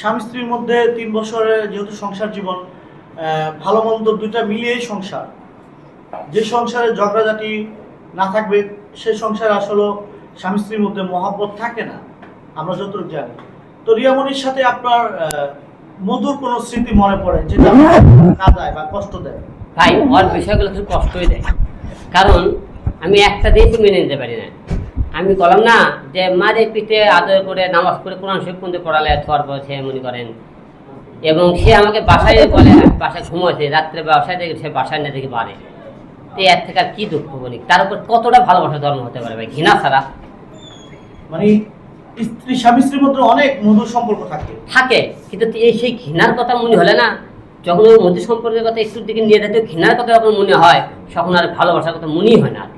স্বামী স্ত্রীর মধ্যে তিন বছরের যেহেতু সংসার জীবন ভালো মন্দ দুইটা মিলিয়েই সংসার। যে সংসারে ঝগড়াঝাটি না থাকবে, সে সংসারে আসলে স্বামী স্ত্রীর মধ্যে মহাব্বত থাকে না, আমরা যতটুকু জানি। তো রিয়ামণির সাথে আপনার মধুর কোনো স্মৃতি মনে পড়ে, যেটা কাঁদায় বা কষ্ট দেয়? ভাই ওর বিষয়গুলো কষ্টই দেয়। কারণ, আমি একটা জিনিস মেনে নিতে পারি না। আমি বললাম না যে মারে পিঠে আদর করে নামাজ পড়ে কোরআন শরীফ পর্যন্ত পড়ালে থর সে মনে করেন। এবং সে আমাকে বাসায় বলে বাসায় ঘুমোছে রাত্রে বাসায় দেখে সে বাসায় না দেখে বাড়ে। তো এর থেকে আর কি দুঃখ বলি? তার উপর কতটা ভালোবাসা ধর্ম হতে পারে ভাই? ঘৃণা ছাড়া। মানে স্ত্রী স্বামী স্ত্রীর মধ্যে অনেক মধুর সম্পর্ক থাকে। থাকে কিন্তু এই সেই ঘৃণার কথা মনে হলে না যখন ওই মধ্যে সম্পর্কের কথা একটুর দিকে নিয়ে যেতে ঘৃণার কথা যখন মনে হয় তখন আর ভালোবাসার কথা মনেই হয় না আর।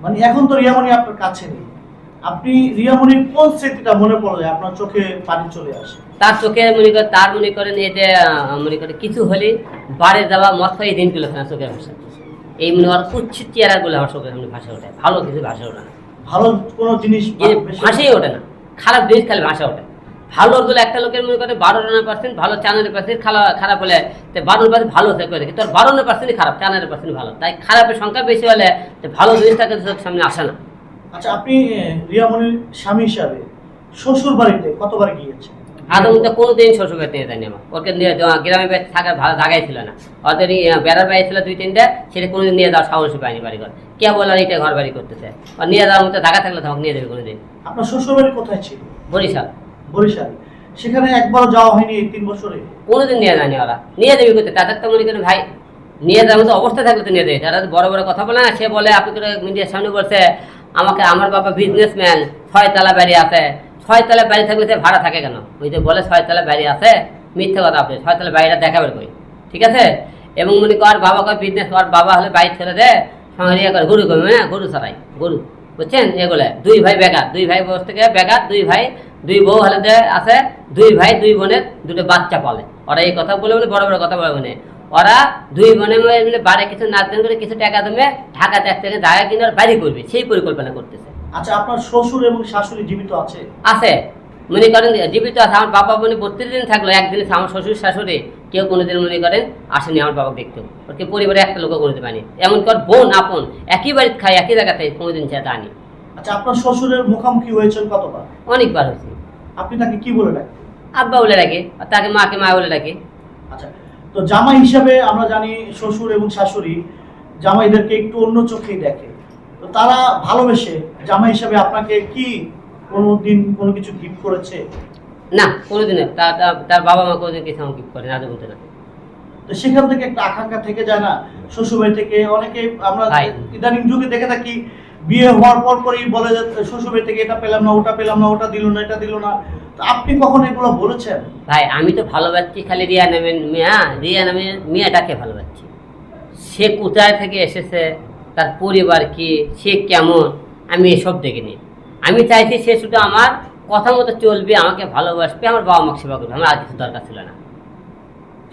মানে এখন তো রিয়ামণি আপনার কাছে নেই। আপনি রিয়ামণির কোন স্মৃতিটা মনে পড়লে আপনার চোখে পানি চলে আসে? তার চোখে মনে করে তার মনে করেন এটা যে মনে করে কিছু হলে বাড়ি যাওয়া মত এই দিনগুলো না চোখে ভাষা এই মনে হয় কুচ্ছিত চেহারাগুলো আমার চোখের সামনে ভাষা ওঠে। ভালো কিছু ভাষা ওঠে না। ভালো কোনো জিনিস ভাষাই ওঠে না। খারাপ জিনিস খালি ভাষা ওঠে ভালো গুলো একটা লোকের মনে করে বারো রানের পার্সেন্ট ভালো চানের পার্সেন্ট খারাপ হলে তো বারো পার্সেন্ট ভালো হতে করে। তোর বারো পার্সেন্ট খারাপ চানের পার্সেন্ট ভালো। তাই খারাপের সংখ্যা বেশি হলে তো ভালো জিনিসটাকে চোখের সামনে আসে না। আচ্ছা আপনি আহ, রিয়ামণির স্বামী হিসাবে শ্বশুর বাড়িতে কতবার গিয়েছেন? আদৌ কোনোদিন শ্বশুর বাড়িতে নিয়ে যায়নি আমার। ওকে নিয়ে যাওয়া গ্রামে বাড়ি থাকার ভালো জায়গায় ছিল না। ওদের বেড়ার বাড়ি ছিল দুই তিনটে সেটা কোনোদিন নিয়ে যাওয়ার সাহস পায়নি বাড়ি ঘর কে বলার এটা ঘর বাড়ি করতেছে? আর নিয়ে যাওয়ার মতো জায়গা থাকলে তোমাকে নিয়ে দেবে কোনোদিন। আপনার শ্বশুর বাড়ি কোথায় ছিল? বরিশাল। বরিশাল। সেখানে একবারও যাওয়া হয়নি তিন বছরে। কোনোদিন নিয়ে যায়নি ওরা। নিয়ে তাদের তো মনে করেন ভাই, নিয়ে যাওয়ার মতো অবস্থা থাকলে তো নিয়ে তারা বড় বড় কথা বলে না, সে বলে, আপনি মিডিয়ার সামনে বলছে, আমাকে, আমার বাবা বিজনেসম্যান ছয়তলা বাড়ি আছে। ছয়তলা বাড়ি থাকলে সে ভাড়া থাকে কেন? ওই যে বলে ছয়তলা বাড়ি আছে, মিথ্যে কথা আপনি ছয়তলা বাড়িটা দেখাবেন কই? ঠিক আছে? এবং মনে কর, বাবা কয় বিজনেস কর, বাবা হলে বাইক ছেড়ে দে, সঙ্গে করে, গরু কমে না গরু ছাড়াই গরু। বুঝছেন? এগুলো। দুই ভাই বেকার, দুই ভাই বসে থেকে বেকার, দুই ভাই দুই বউ হলে আছে দুই ভাই দুই বোনের দুটো বাচ্চা পালে। ওরা এই কথা বলে বলে বড় বড় কথা বলে বলে। ওরা দুই বোনে মিলে বাড়ি কিছু নাচন করে কিছু টাকা দেবে ঢাকাতে এক থেকে জায়গা কিনে ওরা বাড়ি করবে সেই পরিকল্পনা করতেছে। আচ্ছা আপনার শ্বশুর এবং শাশুড়ি জীবিত আছে? আছে। মনে করেন জীবিত আছে আমার বাবা মনে বত্রিশ দিন থাকল একদিন আমার শ্বশুর শাশুড়ি কেউ কোনোদিন মনে করেন আসেনি আমার বাবাকে দেখতে। ওকে পরিবারে একটা লোক কোনোদিন পানি এমন কর বোন আপন একই বাড়িতে খাই একই জায়গাতে কোনোদিন সে আনি আচ্ছা আপনার শ্বশুরের মুখোমুখি হয়েছেন কতবার? অনেকবার হয়েছে। আপনি তাকে কি বলে ডাকেন আব্বা বলে আর তাকে মাকে মা বলে রাখে আচ্ছা তো জামাই হিসাবে আমরা জানি শ্বশুর এবং শাশুড়ি জামাইদেরকে একটু অন্য চোখেই দেখে তো তারা ভালোবেসে জামাই হিসাবে আপনাকে কি কোনো দিন কোনো কিছু গিফট করেছে না কোনোদিন। তার তার- বাবা মা কোনোদিন কিছু আমাকে gift করে না বলতে না তো সেখান থেকে একটা আকাঙ্ক্ষা থেকে যায় না শ্বশুরবাড়ি থেকে অনেকে আমরা। ইদানিং যুগে দেখে থাকি বিয়ে হওয়ার পর পরই বলে যে, শ্বশুরবাড়ি থেকে এটা পেলাম না, ওটা পেলাম না, ওটা দিল না, এটা দিল না। আপনি কখন এগুলো বলেছেন? ভাই, আমি তো ভালোবাসছি খালি রিয়া নামের মিয়া, রিয়া নামের মিয়াটাকে ভালোবাসছি। সে কোথায় থেকে এসেছে, তার পরিবার কি, সে কেমন, আমি এসব দেখিনি। আমি চাইছি সে শুধু আমার কথা মতো চলবে, আমাকে ভালোবাসবে, আমার বাবা মাকে সেবা করবে, আমার আর কিছু দরকার ছিল না।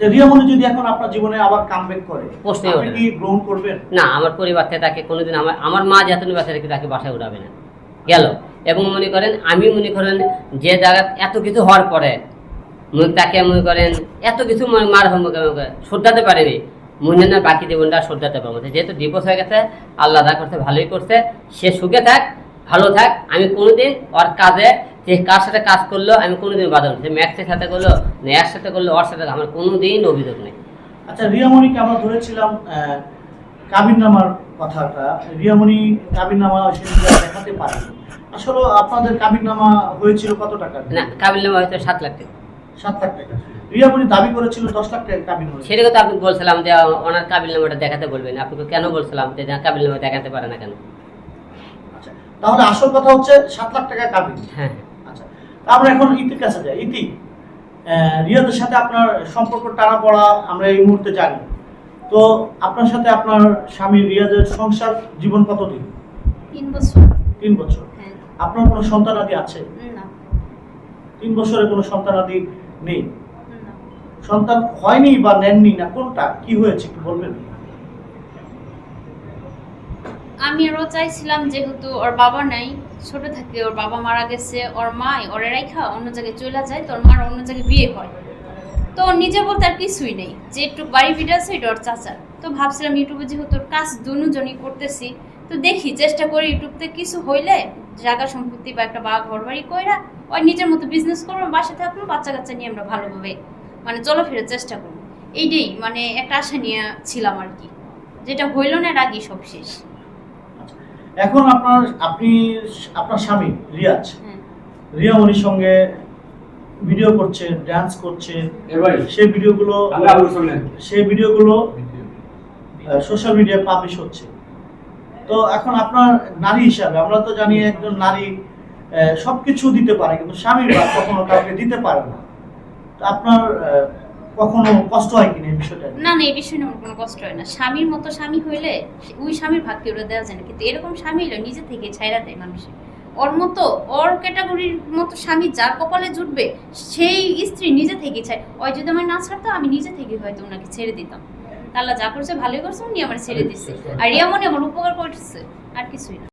যে যদি এখন আপনার জীবনে আবার কামব্যাক করে প্রশ্নই ওঠে কি গ্রহণ করবেন? না আমার পরিবার থেকে তাকে কোনোদিন আমার আমার মা যতদিন বাচ্চা রেখে তাকে বাসায় উঠাবে না। গেল। এবং মনে করেন আমি মনে করেন যে জায়গা এত কিছু হওয়ার পরে তাকে মনে করেন এত কিছু মার শ্রদ্ধাতে পারেনি। মনে না বাকি জীবনটা শ্রদ্ধাতে পারব যেহেতু ডিভোর্স হয়ে গেছে আল্লাহ দা করতে ভালোই করছে। সে সুখে থাক ভালো থাক। আমি কোনোদিন ওর কাজে যে কার সাথে কাজ করল আমি কোনোদিন বাধা নেই সে ম্যাক্সের সাথে করল না সাথে করল ওর সাথে আমার কোনোদিন অভিযোগ নেই। আচ্ছা রিয়ামণিকে আমরা ধরেছিলাম কাবির নামার কথাটা। রিয়ামণি কাবির নামা দেখাতে পারেনি। আসলে আপনাদের কাবির নামা হয়েছিল কত টাকা না কাবিল হয়তো সাত লাখ টাকা। সাত লাখ টাকা। রিয়ামণি দাবি করেছিল দশ লাখ টাকা কাবির হয়েছে। কথা আপনি বলছিলাম যে ওনার কাবিল নাম্বারটা দেখাতে বলবেন। আপনাকে কেন বলছিলাম যে না, কাবিল নাম্বার দেখাতে পারে না কেন? আচ্ছা তাহলে আসল কথা হচ্ছে সাত লাখ টাকা কাবির হ্যাঁ। আমরা এখন ইতির কাছে যাই। ইতি রিয়াদের সাথে আপনার সম্পর্ক টানা পড়া আমরা এই মুহূর্তে জানি। তো আপনার সাথে আপনার স্বামী রিয়াদের সংসার জীবন কতদিন? তিন বছর। তিন বছর। হ্যাঁ। আপনার কোনো সন্তানাদি আছে? না। তিন বছরে কোনো সন্তানাদি নেই? সন্তান হয়নি বা নেননি না? কোনটা? কি হয়েছে? একটু বলবেন? আমি আরও চাইছিলাম যেহেতু ওর বাবা নাই, ছোট থেকে, ওর বাবা মারা গেছে, ওর মা ওরে রাইখা অন্য জায়গায় চলে যায়, তোর মার অন্য জায়গায় বিয়ে হয়। তো ওর নিজে বলতে আর কিছুই নেই, যে একটু বাড়ি ফিরে আছে এটা ওর চাচার। তো ভাবছিলাম ইউটিউবে যেহেতু ওর কাজ দুজনই করতেছি, তো দেখি চেষ্টা করি ইউটিউবতে কিছু হইলে জায়গা সম্পত্তি বা একটা বা ঘর বাড়ি কইরা ওই নিজের মতো বিজনেস করব বাসা থাকব বাচ্চা কাচ্চা নিয়ে আমরা ভালোভাবে মানে চলাফেরার চেষ্টা করব। এইটাই মানে একটা আশা নিয়ে ছিলাম আর কি, যেটা হইল না আগেই সব শেষ এখন আপনার আপনি আপনার স্বামী রিয়াজ। হ্যাঁ রিয়ামণির সঙ্গে ভিডিও করছে ডান্স করছে এবার সেই ভিডিওগুলো সেই ভিডিওগুলো সোশ্যাল মিডিয়ায় পাবলিশ হচ্ছে। তো এখন আপনার নারী হিসাবে আমরা তো জানি একজন নারী আহ, সবকিছু দিতে পারে কিন্তু স্বামী বা কখনো কাউকে দিতে পারে না। আপনার কখনো কষ্ট হয় কিনা এই বিষয়টা? না না, এই বিষয়ে আমার কোনো কষ্ট হয় না। স্বামীর মতো স্বামী হইলে ওই স্বামীর ওরা দেওয়া যায় না। কিন্তু এরকম স্বামী নিজে থেকে ছাইরা দেয় মানুষের ওর মতো, ওর ক্যাটাগরির মতো স্বামী যার কপালে জুটবে, সেই স্ত্রী নিজে থেকে চায় ওই যদি আমার না ছাড়তো, আমি নিজে থেকে হয়তো ওনাকে ছেড়ে দিতাম। তাহলে যা করছে, ভালোই করছে, উনি আমার ছেড়ে দিচ্ছে আর রিয়া মনে আমার উপকার করছে। আর কিছুই না।